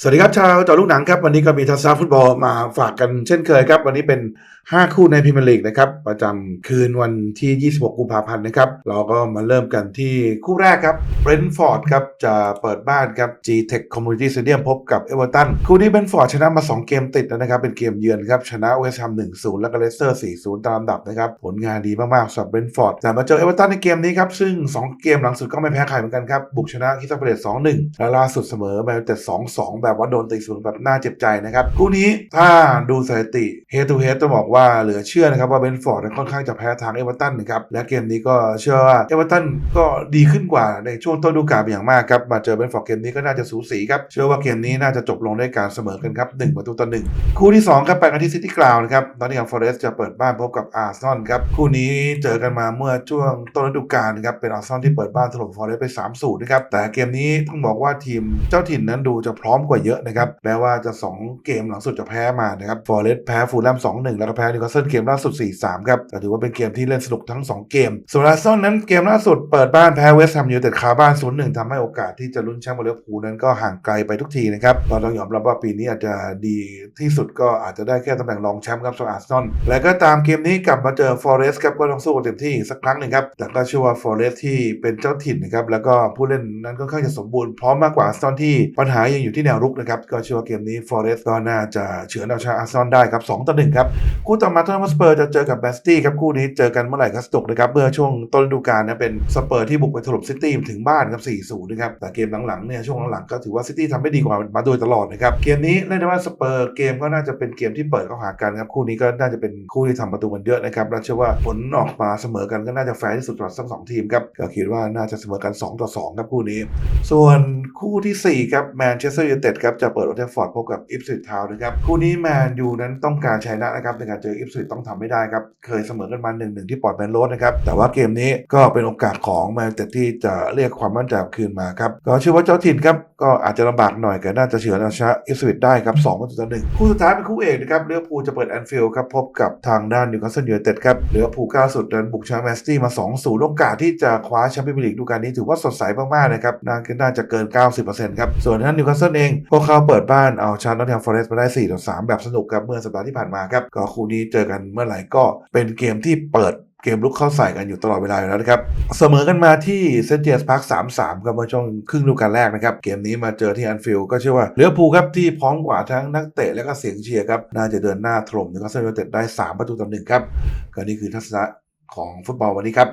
สวัสดีครับชาวจอลูกหนังครับ วันนี้ก็มีทัศนะฟุตบอลมาฝากกันเช่นเคยครับ วันนี้เป็น 5 คู่ในพรีเมียร์ลีกนะครับ ประจำคืนวันที่ 26 กุมภาพันธ์นะครับ เราก็มาเริ่มกันที่คู่แรกครับเบรนท์ฟอร์ดครับ จะเปิดบ้านครับ G-Tech Community Stadium พบกับเอเวอร์ตันคู่นี้เบรนท์ฟอร์ดชนะมา 2 เกมติดแล้วนะครับ เป็นเกมเยือนครับ ชนะเวสต์แฮม1-0 แล้วก็เลสเตอร์ 4-0 ตามลำดับนะครับ ผลงานดีมากๆสำหรับเบรนท์ฟอร์ดแต่มาเจอเอเวอร์ตันในเกมนี้ครับซึ่ง 2 เกมหลังสุดก็ไม่แพ้ใครเหมือนกันครับบุกชนะคิสตันพาเลต2-1และล่าสุดเสมอแมนเต็ด2-2แบบว่าโดนตีเสมอแบบน่าเจ็บใจนะครับคู่นี้ถ้าดูสถิติ head to head ต้องบอกว่าเหลือเชื่อนะครับว่าเบนฟอร์ดค่อนข้างจะแพ้ทางเอเวอร์ตันนะครับและเกมนี้ก็เชื่อว่าเอเวอร์ตันก็ดีขึ้นกว่าในช่วงต้นฤดูกาลเป็นอย่างมากครับมาเจอเบนฟอร์ดเกมนี้ก็น่าจะสูสีครับเชื่อว่าเกมนี้น่าจะจบลงด้วยการเสมอกันครับ1ประตูต่อ1คู่ที่สองครับไปกันที่ซิตี้กราวนะครับตอนนี้ครับฟอเรสต์จะเปิดบ้านพบกับอาร์ซอลครับคู่นี้เจอกันมาเมื่อช่วงต้นฤดูกาลนะครับเป็นอาร์ซอลที่เปิดบ้านถล่มฟอเรสต์ไป3-0นะครับแต่เกมนี้ต้องบอกว่าทีมเจ้าถิ่นนั้นดูจะพร้อมกว่าเยอะนะครับแม้ว่าจะ 2 เกมหลังสุดจะแพ้มานะครับฟอร์เรสต์แพ้ฟูลแลม2-1แล้วก็แพ้นิวคาสเซิลเกมล่าสุด 4-3 ครับแต่ถือว่าเป็นเกมที่เล่นสนุกทั้ง 2 เกมส่วนอาร์เซนอลนั้นเกมล่าสุดเปิดบ้านแพ้เวสต์แฮมยูไนเต็ดคาบ้าน 0-1ทำให้โอกาสที่จะลุ้นแชมป์กับลเวอร์พูลนั้นก็ห่างไกลไปทุกทีนะครับเราต้องยอมรับว่าปีนี้อาจจะดีที่สุดก็อาจจะได้แค่ตำแหน่งรองแชมป์ครับสำหรับอาร์เซนอลและก็ตามเกมนี้กลับมาเจอฟอร์เรสต์ครับก็ต้องสู้เต็มที่สักครั้งหนึ่งครับแต่ก็เชื่อว่าฟอเรสต์ที่เป็นเจ้าถิ่นนะครับแล้วก็ผู้เล่นนั้นค่อนข้างจะสมบูรณ์พร้อมมากกว่าอาร์เซนอลที่ปัญหายังอยู่ที่แนวรุกนะครับก็เชื่อว่าเกมนี้ฟอเรสต์ก็น่าจะเฉือนเอาชนะอาร์เซนอลได้ครับ2ต่อ1ครับคู่ต่อมาทอมัสเปอร์จะเจอกับแบสตี้ครับคู่นี้เจอกันเมื่อไหร่ก็สนุกนะครับเมื่อช่วงต้นฤดูกาลนะเป็นสเปอร์ที่บุกไปถล่มซิตี้ถึงบ้านครับ4-0นนะครับแต่เกมหลังๆเนี่ยช่วงหลังๆก็ถือว่าซิตี้ทำได้ดีกว่ามาโดยตลอดนะครับเกมนี้เล่นได้ว่าสเปอร์เกมก็น่าจะเป็นเกมที่เปิดเข้าหากันครับคู่นี้ก็น่าจะเป็นคู่ที่ทำประตูมันเยอะนะครับและเชื่อว่าผลออกมาเสมอกันก็น่าจะแฟร์ที่สุดสำหรับทั้งสองทีมครับก็คิดว่าน่าจะเสมอกัน2ต่อ2ครับคู่นี้ ส่วนคู่ที่4ครับแมนเชสเตอร์ยูไนเต็ดครับจะเปิดโอเทฟฟอร์ดพบกับอิฟส i ิทาวนะครับคู่นี้แมนยูนั้นต้องการชนะนะครับในการเจออิฟส i ิต้องทำไม่ได้ครับเคยเสมอกันมา1นหนึ่งที่ปอร์ตแมนโรสนะครับแต่ว่าเกมนี้ก็เป็นโอกาสของแมนยูไนเต็ดที่จะเรียกความมั่นใจคืนมาครับก็เชื่อว่าเจ้าถิ่นครับก็อาจจะลำบากหน่อยแต่น่าจะเฉือนเอาชนะอิฟส i ิได้ครับ2ประตูต่อหนึ่งคู่สุดท้ายเป็นคู่เอกนะครับเลือพูจะเปิดแอนฟิลด์ครับพบกับทางด้านนิวคาสเซิลยูไนเต็ดครับเลือพูลก้าสุดนั้นบุกชนะแมนซิตี้มา2-0โอกาสที่จะคว้าแชมเปี้ยนลีกดูการนี้ถือว่าสดใสมากๆนะครับน่าน่าจะเกิน 90%ครับส่วนท่านนิวคาสเซิลเองพวกเขาเปิดบ้านเอาชนะนอตติงแฮมฟอเรสต์มาได้4ต่อ3แบบสนุกครับเมื่อสัปดาห์ที่ผ่านมาครับก็คู่นี้เจอกันเมื่อไหร่ก็เป็นเกมที่เปิดเกมลุกเข้าใส่กันอยู่ตลอดเวลาอยู่แล้วนะครับ เสมอกันมาที่เซนเจสพาร์ค3-3ครับเมื่อช่วงครึ่งฤดูกาลแรกนะครับ เกมนี้มาเจอที่แอนฟิลก็เชื่อว่าเลือพูครับที่พร้อมกว่าทั้งนักเตะและก็เสียงเชียร์ครับ น่าจะเดินหน้าถล่มนิวคาสเซิลยูไนเต็ดได้ 3 ประตูต่อหนึ่งครับก็นี่คือทัศนะของฟุตบอลวันนี้ครับ